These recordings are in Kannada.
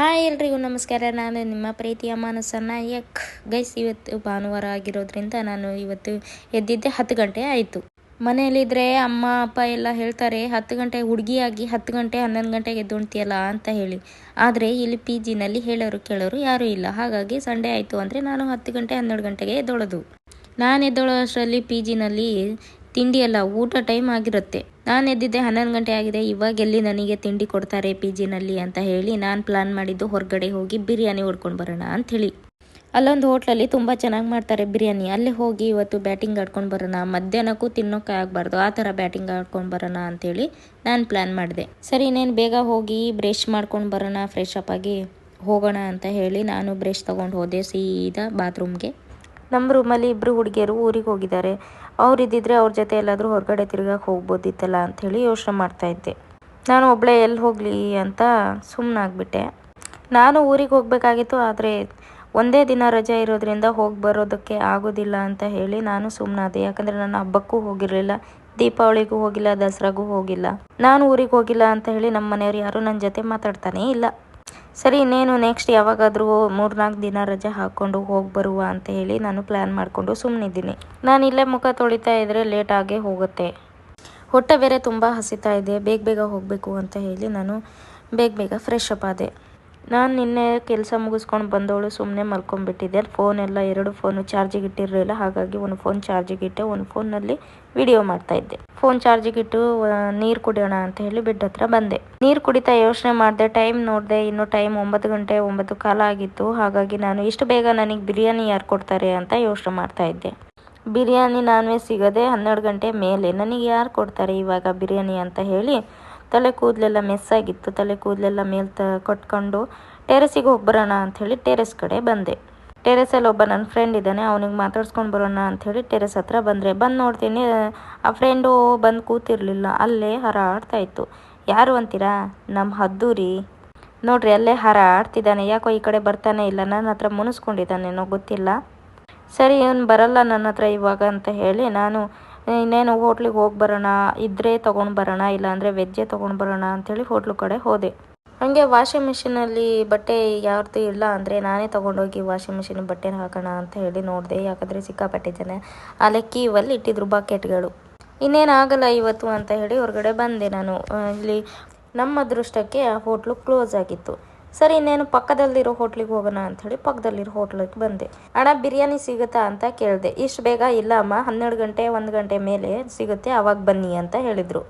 ಹಾಯ್ ಎಲ್ರಿಗೂ ನಮಸ್ಕಾರ. ನಾನು ನಿಮ್ಮ ಪ್ರೀತಿಯ ಮನಸ್ಸನ್ನು ಯಕ್ ಗೈಸ್, ಇವತ್ತು ಭಾನುವಾರ ಆಗಿರೋದ್ರಿಂದ ನಾನು ಇವತ್ತು ಎದ್ದಿದ್ದೆ ಹತ್ತು ಗಂಟೆ ಆಯಿತು. ಮನೆಯಲ್ಲಿದ್ದರೆ ಅಮ್ಮ, ಅಪ್ಪ ಎಲ್ಲ ಹೇಳ್ತಾರೆ, ಹತ್ತು ಗಂಟೆ ಹುಡುಗಿಯಾಗಿ ಹತ್ತು ಗಂಟೆ ಹನ್ನೊಂದು ಗಂಟೆಗೆ ಎದ್ದುಣ್ತಿಯಲ್ಲ ಅಂತ ಹೇಳಿ. ಆದರೆ ಇಲ್ಲಿ ಪಿ ಜಿನಲ್ಲಿ ಹೇಳೋರು ಕೇಳೋರು ಯಾರೂ ಇಲ್ಲ. ಹಾಗಾಗಿ ಸಂಡೇ ಆಯಿತು ಅಂದರೆ ನಾನು ಹತ್ತು ಗಂಟೆ ಹನ್ನೆರಡು ಗಂಟೆಗೆ ಎದ್ದೊಳೋದು. ನಾನು ಎದ್ದೊಳೋ ಅಷ್ಟರಲ್ಲಿ ಪಿ ಜಿನಲ್ಲಿ ತಿಂಡಿ ಅಲ್ಲ, ಊಟ ಟೈಮ್ ಆಗಿರುತ್ತೆ. ನಾನು ಎದ್ದಿದ್ದೆ ಹನ್ನೊಂದು ಗಂಟೆ ಆಗಿದೆ, ಇವಾಗ ಎಲ್ಲಿ ನನಗೆ ತಿಂಡಿ ಕೊಡ್ತಾರೆ ಪಿ ಜಿನಲ್ಲಿ ಅಂತ ಹೇಳಿ ನಾನು ಪ್ಲಾನ್ ಮಾಡಿದ್ದು ಹೊರಗಡೆ ಹೋಗಿ ಬಿರಿಯಾನಿ ಹೊಡ್ಕೊಂಡು ಬರೋಣ ಹೇಳಿ ಅಲ್ಲೊಂದು ಹೋಟ್ಲಲ್ಲಿ ತುಂಬ ಚೆನ್ನಾಗಿ ಮಾಡ್ತಾರೆ ಬಿರಿಯಾನಿ. ಅಲ್ಲಿ ಹೋಗಿ ಇವತ್ತು ಬ್ಯಾಟಿಂಗ್ ಆಡ್ಕೊಂಡು ಬರೋಣ, ಮಧ್ಯಾಹ್ನಕ್ಕೂ ತಿನ್ನೋಕೆ ಆಗಬಾರ್ದು, ಆ ಥರ ಬ್ಯಾಟಿಂಗ್ ಆಡ್ಕೊಂಡು ಬರೋಣ ಅಂಥೇಳಿ ನಾನು ಪ್ಲ್ಯಾನ್ ಮಾಡಿದೆ. ಸರಿ, ಇನ್ನೇನು ಬೇಗ ಹೋಗಿ ಬ್ರಷ್ ಮಾಡ್ಕೊಂಡು ಬರೋಣ ಫ್ರೆಶ್ ಅಪ್ ಆಗಿ ಹೋಗೋಣ ಅಂತ ಹೇಳಿ ನಾನು ಬ್ರಷ್ ತೊಗೊಂಡು ಹೋದೆ ಸೀದಾ ಬಾತ್ರೂಮ್ಗೆ ನಮ್ಮ ರೂಮಲ್ಲಿ ಇಬ್ಬರು ಹುಡುಗಿಯರು ಊರಿಗೆ ಹೋಗಿದ್ದಾರೆ. ಅವ್ರು ಇದ್ದಿದ್ರೆ ಅವ್ರ ಜೊತೆ ಎಲ್ಲಾದರೂ ಹೊರಗಡೆ ತಿರ್ಗಕ್ಕೆ ಹೋಗ್ಬೋದಿತ್ತಲ್ಲ ಅಂಥೇಳಿ ಯೋಚನೆ ಮಾಡ್ತಾ ಇದ್ದೆ. ನಾನು ಒಬ್ಬಳೇ ಎಲ್ಲಿ ಹೋಗಲಿ ಅಂತ ಸುಮ್ಮನಾಗ್ಬಿಟ್ಟೆ ನಾನು ಊರಿಗೆ ಹೋಗಬೇಕಾಗಿತ್ತು, ಆದರೆ ಒಂದೇ ದಿನ ರಜೆ ಇರೋದ್ರಿಂದ ಹೋಗಿ ಬರೋದಕ್ಕೆ ಆಗೋದಿಲ್ಲ ಅಂತ ಹೇಳಿ ನಾನು ಸುಮ್ಮನಾದೆ ಯಾಕಂದರೆ ನನ್ನ ಹಬ್ಬಕ್ಕೂ ಹೋಗಿರಲಿಲ್ಲ, ದೀಪಾವಳಿಗೂ ಹೋಗಿಲ್ಲ, ದಸರಾಗೂ ಹೋಗಿಲ್ಲ. ನಾನು ಊರಿಗೆ ಹೋಗಿಲ್ಲ ಅಂತ ಹೇಳಿ ನಮ್ಮ ಮನೆಯವ್ರು ಯಾರೂ ನನ್ನ ಜೊತೆ ಮಾತಾಡ್ತಾನೇ ಇಲ್ಲ. ಸರಿ ಇನ್ನೇನು ನೆಕ್ಸ್ಟ್ ಯಾವಾಗಾದರೂ ಮೂರ್ನಾಲ್ಕು ದಿನ ರಜೆ ಹಾಕ್ಕೊಂಡು ಹೋಗಿ ಬರುವ ಅಂತ ಹೇಳಿ ನಾನು ಪ್ಲ್ಯಾನ್ ಮಾಡಿಕೊಂಡು ಸುಮ್ಮನಿದ್ದೀನಿ ನಾನು ಇಲ್ಲೇ ಮುಖ ತೊಳಿತಾ ಇದ್ದರೆ ಲೇಟಾಗೇ ಹೋಗುತ್ತೆ. ಹೊಟ್ಟೆ ಬೇರೆ ತುಂಬ ಹಸಿತಾ ಇದೆ, ಬೇಗ ಬೇಗ ಹೋಗಬೇಕು ಅಂತ ಹೇಳಿ ನಾನು ಬೇಗ ಬೇಗ ಫ್ರೆಶ್ ಅಪ್ ಆದೆ. ನಾನು ನಿನ್ನೆ ಕೆಲಸ ಮುಗಿಸ್ಕೊಂಡು ಬಂದವಳು ಸುಮ್ಮನೆ ಮಲ್ಕೊಂಡ್ಬಿಟ್ಟಿದ್ದೆ. ಫೋನ್ ಎಲ್ಲ ಎರಡು ಫೋನು ಚಾರ್ಜಿಗೆ ಇಟ್ಟಿರಲಿಲ್ಲ. ಹಾಗಾಗಿ ಒಂದು ಫೋನ್ ಚಾರ್ಜಿಗೆ ಇಟ್ಟೆ. ಒಂದು ಫೋನಲ್ಲಿ ವಿಡಿಯೋ ಮಾಡ್ತಾ ಇದ್ದೆ. ಫೋನ್ ಚಾರ್ಜಿಗೆ ಇಟ್ಟು ನೀರು ಕುಡಿಯೋಣ ಅಂತ ಹೇಳಿ ಬೆಡ್ ಹತ್ರ ಬಂದೆ. ನೀರು ಕುಡಿತಾ ಯೋಚನೆ ಮಾಡಿದೆ. ಟೈಮ್ ನೋಡಿದೆ. ಇನ್ನು ಟೈಮ್ ಒಂಬತ್ತು ಗಂಟೆ, ಒಂಬತ್ತು ಕಾಲ ಆಗಿತ್ತು. ಹಾಗಾಗಿ ನಾನು ಇಷ್ಟು ಬೇಗ ನನಗೆ ಬಿರಿಯಾನಿ ಯಾರು ಕೊಡ್ತಾರೆ ಅಂತ ಯೋಚನೆ ಮಾಡ್ತಾ ಇದ್ದೆ. ಬಿರಿಯಾನಿ ನಾನ್ ವೆಜ್ ಸಿಗೋದೆ ಹನ್ನೆರಡು ಗಂಟೆ ಮೇಲೆ ನನಗೆ ಯಾರು ಕೊಡ್ತಾರೆ ಇವಾಗ ಬಿರಿಯಾನಿ ಅಂತ ಹೇಳಿ ತಲೆ ಕೂದಲೆಲ್ಲ ಮೆಸ್ಸಾಗಿತ್ತು, ತಲೆ ಕೂದಲೆಲ್ಲ ಮೇಲೆ ತ, ಕೊಟ್ಕೊಂಡು ಟೆರೆಸಿಗೆ ಹೋಗಿ ಬರೋಣ ಅಂಥೇಳಿ ಟೆರೆಸ್ ಕಡೆ ಬಂದೆ. ಟೆರೆಸಲ್ಲಿ ಒಬ್ಬ ನನ್ನ ಫ್ರೆಂಡ್ ಇದ್ದಾನೆ, ಅವನಿಗೆ ಮಾತಾಡ್ಸ್ಕೊಂಡು ಬರೋಣ ಅಂಥೇಳಿ ಟೆರೆಸ್ ಹತ್ರ ಬಂದರೆ, ಬಂದು ನೋಡ್ತೀನಿ, ಆ ಫ್ರೆಂಡು ಬಂದು ಕೂತಿರಲಿಲ್ಲ, ಅಲ್ಲೇ ಹಾರಾಡ್ತಾ ಇತ್ತು. ಯಾರು ಅಂತೀರಾ? ನಮ್ಮ ಹದ್ದೂರಿ ನೋಡ್ರಿ, ಅಲ್ಲೇ ಹರ ಆಡ್ತಿದ್ದಾನೆ ಯಾಕೋ ಈ ಕಡೆ ಬರ್ತಾನೆ ಇಲ್ಲ ನನ್ನ ಹತ್ರ ಮುನಿಸ್ಕೊಂಡಿದ್ದಾನೇನೋ ಗೊತ್ತಿಲ್ಲ. ಸರಿ, ಇವನು ಬರಲ್ಲ ನನ್ನ ಹತ್ರ ಇವಾಗ ಅಂತ ಹೇಳಿ ನಾನು ಇನ್ನೇನು ಹೋಟ್ಲಿಗೆ ಹೋಗಿ ಬರೋಣ ಇದ್ದರೆ ತೊಗೊಂಡು ಬರೋಣ, ಇಲ್ಲಾಂದರೆ ವೆಜ್ಜೆ ತೊಗೊಂಡು ಬರೋಣ ಅಂಥೇಳಿ ಹೋಟ್ಲು ಕಡೆ ಹೋದೆ. ಹಾಗೆ ವಾಷಿಂಗ್ ಮಿಷಿನಲ್ಲಿ ಬಟ್ಟೆ ಯಾರ್ದು ಇಲ್ಲ ಅಂದರೆ ನಾನೇ ತೊಗೊಂಡೋಗಿ ವಾಷಿಂಗ್ ಮಿಷಿನ್ ಬಟ್ಟೆನ ಹಾಕೋಣ ಅಂತ ಹೇಳಿ ನೋಡಿದೆ. ಯಾಕಂದರೆ ಸಿಕ್ಕಾಪಟ್ಟೆ ಜನ ಅಲ್ಲೇ ಕೀವಲ್ಲಿ ಇಟ್ಟಿದ್ರು ಬಕೆಟ್ಗಳು. ಇನ್ನೇನು ಆಗಲ್ಲ ಇವತ್ತು ಅಂತ ಹೇಳಿ ಹೊರಗಡೆ ಬಂದೆ ನಾನು. ಇಲ್ಲಿ ನಮ್ಮ ಅದೃಷ್ಟಕ್ಕೆ ಆ ಹೋಟ್ಲು ಕ್ಲೋಸ್ ಆಗಿತ್ತು. ಸರಿ, ಇನ್ನೇನು ಪಕ್ಕದಲ್ಲಿರೋ ಹೋಟ್ಲಿಗೆ ಹೋಗೋಣ ಅಂಥೇಳಿ ಪಕ್ಕದಲ್ಲಿರೋ ಹೋಟ್ಲಿಗೆ ಬಂದೆ. ಅಣ್ಣ, ಬಿರಿಯಾನಿ ಸಿಗುತ್ತಾ ಅಂತ ಕೇಳಿದೆ. ಇಷ್ಟು ಬೇಗ? ಇಲ್ಲ ಅಮ್ಮ, ಹನ್ನೆರಡು ಗಂಟೆ, ಒಂದು ಗಂಟೆ ಮೇಲೆ ಸಿಗುತ್ತೆ, ಅವಾಗ ಬನ್ನಿ ಅಂತ ಹೇಳಿದರು.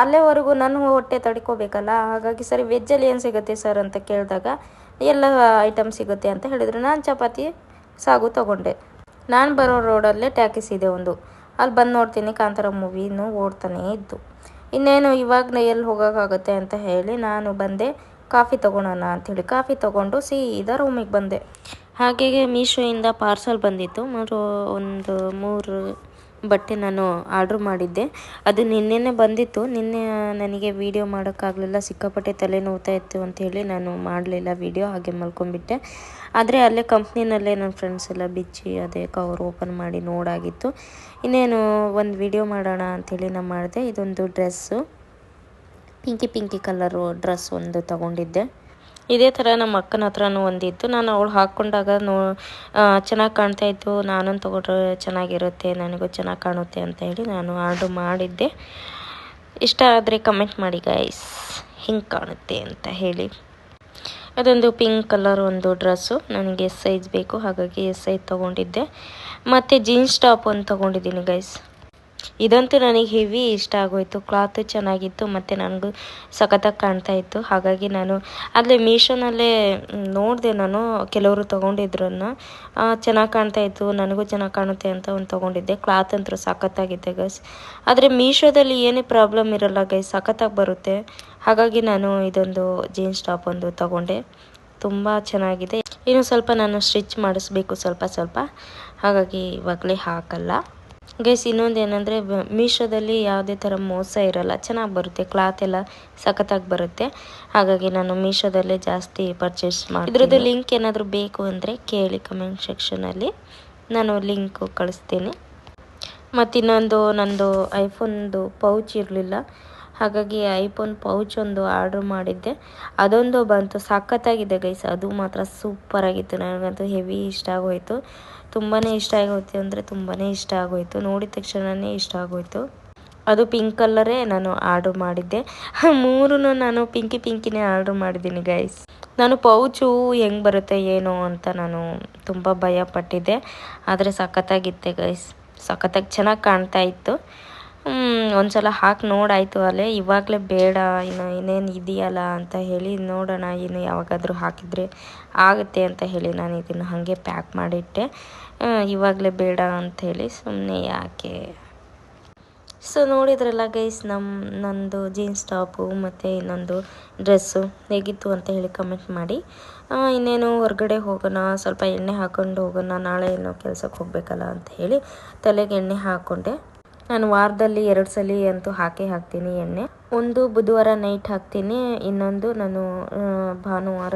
ಅಲ್ಲೇವರೆಗೂ ನಾನು ಹೊಟ್ಟೆ ತಡ್ಕೋಬೇಕಲ್ಲ, ಹಾಗಾಗಿ ಸರಿ, ವೆಜ್ಜಲ್ಲಿ ಏನು ಸಿಗುತ್ತೆ ಸರ್ ಅಂತ ಕೇಳಿದಾಗ, ಎಲ್ಲ ಐಟಮ್ ಸಿಗುತ್ತೆ ಅಂತ ಹೇಳಿದರು. ನಾನು ಚಪಾತಿ, ಸಾಗು ತೊಗೊಂಡೆ. ನಾನು ಬರೋ ರೋಡಲ್ಲೇ ಟ್ಯಾಕಿಸ್ ಇದೆ ಒಂದು. ಅಲ್ಲಿ ಬಂದು ನೋಡ್ತೀನಿ, ಕಾಂತಾರ ಮೂವಿನೂ ಓಡ್ತಾನೇ ಇದ್ದು. ಇನ್ನೇನು ಇವಾಗ ಎಲ್ಲಿ ಹೋಗೋಕ್ಕಾಗುತ್ತೆ ಅಂತ ಹೇಳಿ ನಾನು ಬಂದೆ. ಕಾಫಿ ತೊಗೊಳೋಣ ಅಂಥೇಳಿ ಕಾಫಿ ತೊಗೊಂಡು ಸೀದಾ ರೂಮಿಗೆ ಬಂದೆ. ಹಾಗೆ ಮೀಶೋಯಿಂದ ಪಾರ್ಸಲ್ ಬಂದಿತ್ತು. ಮೂರು ಒಂದು ಮೂರು ಬಟ್ಟೆ ನಾನು ಆರ್ಡ್ರ್ ಮಾಡಿದ್ದೆ. ಅದು ನಿನ್ನೆನೇ ಬಂದಿತ್ತು. ನಿನ್ನೆ ನನಗೆ ವೀಡಿಯೋ ಮಾಡೋಕ್ಕಾಗಲಿಲ್ಲ. ಸಿಕ್ಕಾಪಟ್ಟೆ ತಲೆ ನೋವ್ತಾ ಇತ್ತು ಅಂಥೇಳಿ ನಾನು ಮಾಡಲಿಲ್ಲ ವೀಡಿಯೋ ಹಾಗೆ ಮಲ್ಕೊಂಡ್ಬಿಟ್ಟೆ. ಆದರೆ ಅಲ್ಲೇ ಕಂಪ್ನಿನಲ್ಲೇ ನನ್ನ ಫ್ರೆಂಡ್ಸ್ ಎಲ್ಲ ಬಿಚ್ಚಿ, ಅದೇ ಕವರ್ ಓಪನ್ ಮಾಡಿ ನೋಡಾಗಿತ್ತು. ಇನ್ನೇನು ಒಂದು ವೀಡಿಯೋ ಮಾಡೋಣ ಅಂಥೇಳಿ ನಾನು ಮಾಡಿದೆ. ಇದೊಂದು dress pinky pinky colour dress ಒಂದು ತಗೊಂಡಿದ್ದೆ. ಇದೇ ಥರ ನಮ್ಮ ಅಕ್ಕನ ಹತ್ರನೂ ಒಂದಿತ್ತು. ನಾನು ಅವಳು ಹಾಕ್ಕೊಂಡಾಗ ನೋ ಚೆನ್ನಾಗಿ ಕಾಣ್ತಾ ಇತ್ತು. ನಾನು ತೊಗೊಂಡ್ರೆ ಚೆನ್ನಾಗಿರುತ್ತೆ, ನನಗೂ ಚೆನ್ನಾಗಿ ಕಾಣುತ್ತೆ ಅಂತ ಹೇಳಿ ನಾನು ಆರ್ಡ್ರ್ ಮಾಡಿದ್ದೆ. ಇಷ್ಟ ಆದರೆ ಕಮೆಂಟ್ ಮಾಡಿ ಗೈಸ್ ಹಿಂಗೆ ಕಾಣುತ್ತೆ ಅಂತ ಹೇಳಿ. ಅದೊಂದು ಪಿಂಕ್ ಕಲರ್ ಒಂದು ಡ್ರೆಸ್ಸು. ನನಗೆ ಎಸ್ ಸೈಜ್ ಬೇಕು, ಹಾಗಾಗಿ ಎಸ್ ಸೈಜ್ ತೊಗೊಂಡಿದ್ದೆ. ಮತ್ತು ಜೀನ್ಸ್ ಟಾಪ್ ಒಂದು ತೊಗೊಂಡಿದ್ದೀನಿ ಗೈಸ್ ಇದಂತೂ ನನಗೆ ಹೆವಿ ಇಷ್ಟ ಆಗೋಯ್ತು. ಕ್ಲಾತು ಚೆನ್ನಾಗಿತ್ತು, ಮತ್ತು ನನಗೂ ಸಖತ್ತಾಗಿ ಕಾಣ್ತಾ ಇತ್ತು. ಹಾಗಾಗಿ ನಾನು ಅಲ್ಲೇ ಮೀಶೋನಲ್ಲೇ ನೋಡಿದೆ ನಾನು ಕೆಲವರು ತೊಗೊಂಡಿದ್ರನ್ನ. ಚೆನ್ನಾಗಿ ಕಾಣ್ತಾ ಇತ್ತು, ನನಗೂ ಚೆನ್ನಾಗಿ ಕಾಣುತ್ತೆ ಅಂತ ಒಂದು ತೊಗೊಂಡಿದ್ದೆ. ಕ್ಲಾತ್ ಅಂತೂ ಸಖತ್ತಾಗಿದೆ ಗೈಸ್ ಆದರೆ ಮೀಶೋದಲ್ಲಿ ಏನೇ ಪ್ರಾಬ್ಲಮ್ ಇರಲ್ಲ ಗೈಸ್ ಸಖತ್ತಾಗಿ ಬರುತ್ತೆ. ಹಾಗಾಗಿ ನಾನು ಇದೊಂದು ಜೀನ್ಸ್ ಟಾಪ್ ಒಂದು ತೊಗೊಂಡೆ. ತುಂಬ ಚೆನ್ನಾಗಿದೆ. ಇನ್ನು ಸ್ವಲ್ಪ ನಾನು ಸ್ಟಿಚ್ ಮಾಡಿಸ್ಬೇಕು ಸ್ವಲ್ಪ ಸ್ವಲ್ಪ. ಹಾಗಾಗಿ ಇವಾಗಲೇ ಹಾಕಲ್ಲ. ಗೈಸ್, ಇನ್ನೊಂದು ಏನಂದರೆ ಮೀಶೋದಲ್ಲಿ ಯಾವುದೇ ಥರ ಮೋಸ ಇರಲ್ಲ. ಚೆನ್ನಾಗಿ ಬರುತ್ತೆ. ಕ್ಲಾತ್ ಎಲ್ಲ ಸಖತ್ತಾಗಿ ಬರುತ್ತೆ. ಹಾಗಾಗಿ ನಾನು ಮೀಶೋದಲ್ಲೇ ಜಾಸ್ತಿ ಪರ್ಚೇಸ್ ಮಾಡಿ ಇದ್ರದ್ದು ಲಿಂಕ್ ಏನಾದರೂ ಬೇಕು ಅಂದರೆ ಕೇಳಿ ಕಮೆಂಟ್ ಸೆಕ್ಷನಲ್ಲಿ ನಾನು ಲಿಂಕು ಕಳಿಸ್ತೀನಿ. ಮತ್ತು ಇನ್ನೊಂದು, ನಂದು ಐಫೋನ್ದು ಪೌಚ್ ಇರಲಿಲ್ಲ. ಹಾಗಾಗಿ ಐಫೋನ್ ಪೌಚ್ ಒಂದು ಆರ್ಡ್ರ್ ಮಾಡಿದ್ದೆ. ಅದೊಂದು ಬಂತು. ಸಖತ್ತಾಗಿದೆ ಗೈಸ್. ಅದು ಮಾತ್ರ ಸೂಪರಾಗಿತ್ತು ನನಗಂತೂ ಹೆವಿ ಇಷ್ಟ ಆಗೋಯ್ತು. ತುಂಬಾ ಇಷ್ಟ ಆಗೋಯ್ತು ಅಂದರೆ ತುಂಬಾ ಇಷ್ಟ ಆಗೋಯ್ತು. ನೋಡಿದ ತಕ್ಷಣವೇ ಇಷ್ಟ ಆಗೋಯ್ತು. ಅದು ಪಿಂಕ್ ಕಲ್ಲರೇ ನಾನು ಆರ್ಡ್ರ್ ಮಾಡಿದ್ದೆ. ಮೂರೂ ನಾನು ಪಿಂಕಿ ಪಿಂಕಿನೇ ಆರ್ಡ್ರ್ ಮಾಡಿದ್ದೀನಿ ಗೈಸ್ ನಾನು ಪೌಚು ಹೆಂಗೆ ಬರುತ್ತೆ, ಏನೋ ಅಂತ ನಾನು ತುಂಬ ಭಯ ಪಟ್ಟಿದ್ದೆ ಆದರೆ ಸಖತ್ತಾಗಿತ್ತೆ ಗೈಸ್ ಸಖತ್ತಾಗಿ ಚೆನ್ನಾಗಿ ಕಾಣ್ತಾ ಇತ್ತು. ಒಂದ್ಸಲ ಹಾಕಿ ನೋಡಾಯ್ತು ಅಲ್ಲೇ ಇವಾಗಲೇ ಬೇಡ, ಇನ್ನು ಇನ್ನೇನು ಇದೆಯಲ್ಲ ಅಂತ ಹೇಳಿ ನೋಡೋಣ ಇನ್ನು ಯಾವಾಗಾದರೂ ಹಾಕಿದರೆ ಆಗುತ್ತೆ ಅಂತ ಹೇಳಿ ನಾನು ಇದನ್ನು ಹಾಗೆ ಪ್ಯಾಕ್ ಮಾಡಿಟ್ಟೆ. ಇವಾಗಲೇ ಬೇಡ ಅಂತ ಹೇಳಿ ಸುಮ್ಮನೆ ಯಾಕೆ? ಸೊ ನೋಡಿದ್ರಲ್ಲ ಗೈಸ್ ನಮ್ಮ ನಂದು ಜೀನ್ಸ್ ಟಾಪು ಮತ್ತು ಇನ್ನೊಂದು ಡ್ರೆಸ್ಸು ಹೇಗಿತ್ತು ಅಂತ ಹೇಳಿ ಕಮೆಂಟ್ ಮಾಡಿ. ಇನ್ನೇನು ಹೊರಗಡೆ ಹೋಗೋಣ, ಸ್ವಲ್ಪ ಎಣ್ಣೆ ಹಾಕ್ಕೊಂಡು ಹೋಗೋಣ, ನಾಳೆ ಏನೋ ಕೆಲಸಕ್ಕೆ ಹೋಗಬೇಕಲ್ಲ ಅಂತ ಹೇಳಿ ತಲೆಗೆ ಎಣ್ಣೆ ಹಾಕ್ಕೊಂಡೆ ನಾನು ವಾರದಲ್ಲಿ ಎರಡು ಸಲ ಅಂತೂ ಹಾಕೇ ಹಾಕ್ತೀನಿ ಎಣ್ಣೆ. ಒಂದು ಬುಧವಾರ ನೈಟ್ ಹಾಕ್ತೀನಿ, ಇನ್ನೊಂದು ನಾನು ಭಾನುವಾರ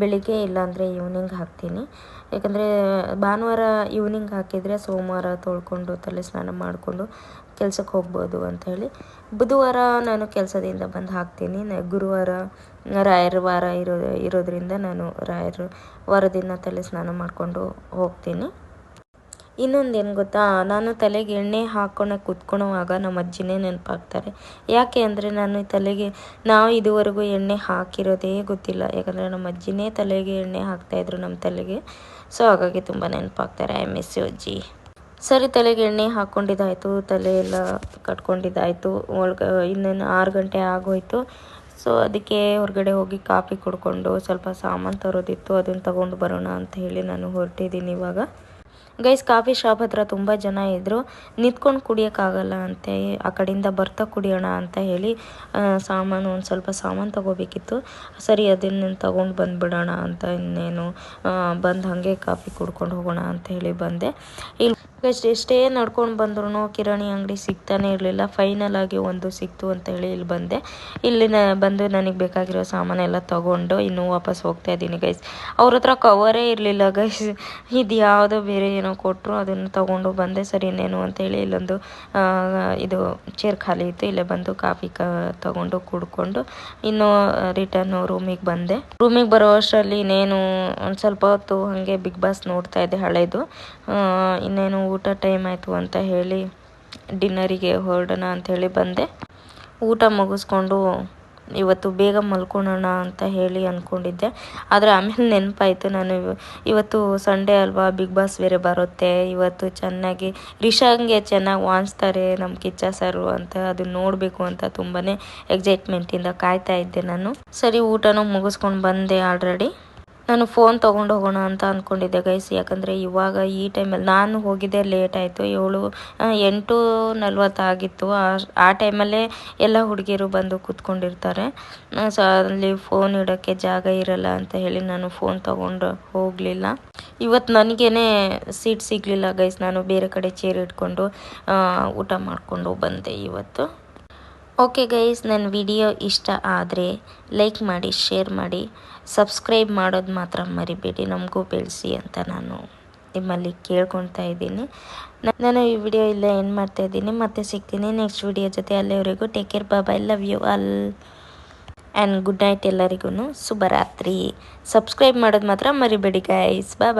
ಬೆಳಿಗ್ಗೆ ಇಲ್ಲಾಂದರೆ ಈವ್ನಿಂಗ್ ಹಾಕ್ತೀನಿ. ಯಾಕಂದರೆ ಭಾನುವಾರ ಈವ್ನಿಂಗ್ ಹಾಕಿದರೆ ಸೋಮವಾರ ತೊಳ್ಕೊಂಡು ತಲೆ ಸ್ನಾನ ಮಾಡಿಕೊಂಡು ಕೆಲಸಕ್ಕೆ ಹೋಗ್ಬೋದು ಅಂಥೇಳಿ ಬುಧವಾರ ನಾನು ಕೆಲಸದಿಂದ ಬಂದು ಹಾಕ್ತೀನಿ. ಗುರುವಾರ ರಾಯರ ವಾರ ಇರೋ, ಇರೋದರಿಂದ ನಾನು ರಾಯರ ವಾರದಿಂದ ತಲೆ ಸ್ನಾನ ಮಾಡಿಕೊಂಡು ಹೋಗ್ತೀನಿ. ಇನ್ನೊಂದು ಏನು ಗೊತ್ತಾ? ನಾನು ತಲೆಗೆ ಎಣ್ಣೆ ಹಾಕೊಳಕ್ಕೆ ಕುತ್ಕೊಳ್ಳೋವಾಗ ನಮ್ಮ ಅಜ್ಜಿನೇ ನೆನಪಾಗ್ತಾರೆ. ಯಾಕೆ ಅಂದರೆ ನಾನು ತಲೆಗೆ, ನಾವು ಇದುವರೆಗೂ ಎಣ್ಣೆ ಹಾಕಿರೋದೇ ಗೊತ್ತಿಲ್ಲ. ಯಾಕಂದರೆ ನಮ್ಮ ಅಜ್ಜಿನೇ ತಲೆಗೆ ಎಣ್ಣೆ ಹಾಕ್ತಾಯಿದ್ರು ನಮ್ಮ ತಲೆಗೆ. ಸೊ ಹಾಗಾಗಿ ತುಂಬ ನೆನಪಾಗ್ತಾರೆ. ಐ ಮಿಸ್ ಯು ಅಜ್ಜಿ. ಸರಿ, ತಲೆಗೆ ಎಣ್ಣೆ ಹಾಕ್ಕೊಂಡಿದ್ದಾಯಿತು ತಲೆ ಎಲ್ಲ ಕಟ್ಕೊಂಡಿದ್ದಾಯಿತು. ಒಳಗೆ ಇನ್ನೇನು ಆರು ಗಂಟೆ ಆಗೋಯ್ತು. ಸೊ ಅದಕ್ಕೆ ಹೊರಗಡೆ ಹೋಗಿ ಕಾಫಿ ಕುಡ್ಕೊಂಡು ಸ್ವಲ್ಪ ಸಾಮಾನು ತರೋದಿತ್ತು. ಅದನ್ನು ತಗೊಂಡು ಬರೋಣ ಅಂತ ಹೇಳಿ ನಾನು ಹೊರಟಿದ್ದೀನಿ ಇವಾಗ. ಗೈಸ್, ಕಾಫಿ ಶಾಪ್ ಹತ್ರ ತುಂಬ ಜನ ಇದ್ದರು ನಿಂತ್ಕೊಂಡು ಕುಡಿಯೋಕ್ಕಾಗಲ್ಲ ಅಂತೆ. ಆ ಕಡೆಯಿಂದ ಬರ್ತಾ ಕುಡಿಯೋಣ ಅಂತ ಹೇಳಿ ಸಾಮಾನು ಒಂದು ಸ್ವಲ್ಪ ಸಾಮಾನು ತಗೋಬೇಕಿತ್ತು. ಸರಿ ಅದನ್ನ ತಗೊಂಡು ಬಂದುಬಿಡೋಣ ಅಂತ ಇನ್ನೇನು ಬಂದು ಹಾಗೆ ಕಾಫಿ ಕುಡ್ಕೊಂಡು ಹೋಗೋಣ ಅಂತ ಹೇಳಿ ಬಂದೆ. ಇಲ್ಲಿ ಗೈಸ್ ಎಷ್ಟೇ ನಡ್ಕೊಂಡು ಬಂದ್ರೂ ಕಿರಾಣಿ ಅಂಗಡಿ ಸಿಗ್ತಾನೆ ಇರಲಿಲ್ಲ. ಫೈನಲ್ ಆಗಿ ಒಂದು ಸಿಕ್ತು ಅಂತ ಹೇಳಿ ಇಲ್ಲಿ ಬಂದೆ. ಇಲ್ಲಿ ಬಂದು ನನಗೆ ಬೇಕಾಗಿರೋ ಸಾಮಾನೆಲ್ಲ ತಗೊಂಡು ಇನ್ನೂ ವಾಪಸ್ ಹೋಗ್ತಾ ಇದ್ದೀನಿ ಗೈಸ್ ಅವ್ರ ಹತ್ರ ಕವರೇ ಇರಲಿಲ್ಲ ಗೈಸ್ ಇದು ಯಾವುದೋ ಬೇರೆ ಏನೋ ಕೊಟ್ಟರು ಅದನ್ನು ತಗೊಂಡು ಬಂದೆ. ಸರಿ, ಇನ್ನೇನು ಅಂತೇಳಿ ಇಲ್ಲೊಂದು ಇದು ಚೇರ್ ಖಾಲಿ ಇತ್ತು. ಇಲ್ಲೇ ಬಂದು ಕಾಫಿ ಕ, ತಗೊಂಡು ಕುಡ್ಕೊಂಡು ಇನ್ನು ರಿಟರ್ನ್ ರೂಮಿಗೆ ಬಂದೆ. ರೂಮಿಗೆ ಬರೋ ಅಷ್ಟರಲ್ಲಿ ಇನ್ನೇನು, ಒಂದು ಸ್ವಲ್ಪ ಹೊತ್ತು ಹಾಗೆ ಬಿಗ್ ಬಾಸ್ ನೋಡ್ತಾ ಇದ್ದೆ ಹಳೇದು. ಇನ್ನೇನು ಊಟ ಟೈಮ್ ಆಯಿತು ಅಂತ ಹೇಳಿ ಡಿನ್ನರಿಗೆ ಹೊರಡೋಣ ಅಂಥೇಳಿ ಬಂದೆ. ಊಟ ಮುಗಿಸ್ಕೊಂಡು ಇವತ್ತು ಬೇಗ ಮಲ್ಕೊಳ್ಳೋಣ ಅಂತ ಹೇಳಿ ಅಂದ್ಕೊಂಡಿದ್ದೆ ಆದರೆ ಆಮೇಲೆ ನೆನಪಾಯಿತು ನಾನು ಇವತ್ತು ಸಂಡೇ ಅಲ್ವಾ ಬಿಗ್ ಬಾಸ್ ಬೇರೆ ಬರುತ್ತೆ. ಇವತ್ತು ಚೆನ್ನಾಗಿ, ರಿಷಾಂಗೆ ಚೆನ್ನಾಗಿ ವಾಣಿಸ್ತಾರೆ ನಮ್ಮ ಕಿಚ್ಚ ಸರು ಅಂತ ಅದನ್ನ ನೋಡಬೇಕು ಅಂತ ತುಂಬಾ ಎಕ್ಸೈಟ್ಮೆಂಟಿಂದ ಕಾಯ್ತಾ ಇದ್ದೆ ನಾನು. ಸರಿ, ಊಟನೂ ಮುಗಿಸ್ಕೊಂಡು ಬಂದೆ ಆಲ್ರೆಡಿ ನಾನು ಫೋನ್ ತೊಗೊಂಡು ಹೋಗೋಣ ಅಂತ ಅಂದ್ಕೊಂಡಿದ್ದೆ ಗೈಸ್ ಯಾಕಂದರೆ ಇವಾಗ ಈ ಟೈಮಲ್ಲಿ ನಾನು ಹೋಗಿದ್ದೆ ಲೇಟ್ ಆಯಿತು. ಏಳು ಎಂಟು ನಲ್ವತ್ತಾಗಿತ್ತು ಆ ಟೈಮಲ್ಲೇ ಎಲ್ಲ ಹುಡುಗಿಯರು ಬಂದು ಕೂತ್ಕೊಂಡಿರ್ತಾರೆ. ಸೊ ಅಲ್ಲಿ ಫೋನ್ ಇಡೋಕ್ಕೆ ಜಾಗ ಇರಲ್ಲ ಅಂತ ಹೇಳಿ ನಾನು ಫೋನ್ ತೊಗೊಂಡು ಹೋಗಲಿಲ್ಲ. ಇವತ್ತು ನನಗೇನೆ ಸೀಟ್ ಸಿಗಲಿಲ್ಲ ಗೈಸ್ ನಾನು ಬೇರೆ ಕಡೆ ಚೇರ್ ಇಟ್ಕೊಂಡು ಊಟ ಮಾಡಿಕೊಂಡು ಬಂದೆ ಇವತ್ತು. ಓಕೆ ಗೈಸ್ ನನ್ನ ವಿಡಿಯೋ ಇಷ್ಟ ಆದರೆ ಲೈಕ್ ಮಾಡಿ ಶೇರ್ ಮಾಡಿ. ಸಬ್ಸ್ಕ್ರೈಬ್ ಮಾಡೋದು ಮಾತ್ರ ಮರಿಬೇಡಿ. ನಮಗೂ ಬೆಳೆಸಿ ಅಂತ ನಾನು ನಿಮ್ಮಲ್ಲಿ ಕೇಳ್ಕೊತಾ ಇದ್ದೀನಿ. ನಾನು ಈ ವಿಡಿಯೋ ಇಲ್ಲ, ಏನು ಮಾಡ್ತಾ ಇದ್ದೀನಿ, ಮತ್ತೆ ಸಿಗ್ತೀನಿ ನೆಕ್ಸ್ಟ್ ವಿಡಿಯೋ ಜೊತೆ. ಅಲ್ಲಿವರೆಗೂ take care bye love you all and good night ಎಲ್ಲರಿಗೂ ಶುಭರಾತ್ರಿ. ಸಬ್ಸ್ಕ್ರೈಬ್ ಮಾಡೋದು ಮಾತ್ರ ಮರಿಬೇಡಿ ಗೈಸ್ ಬಾಯ್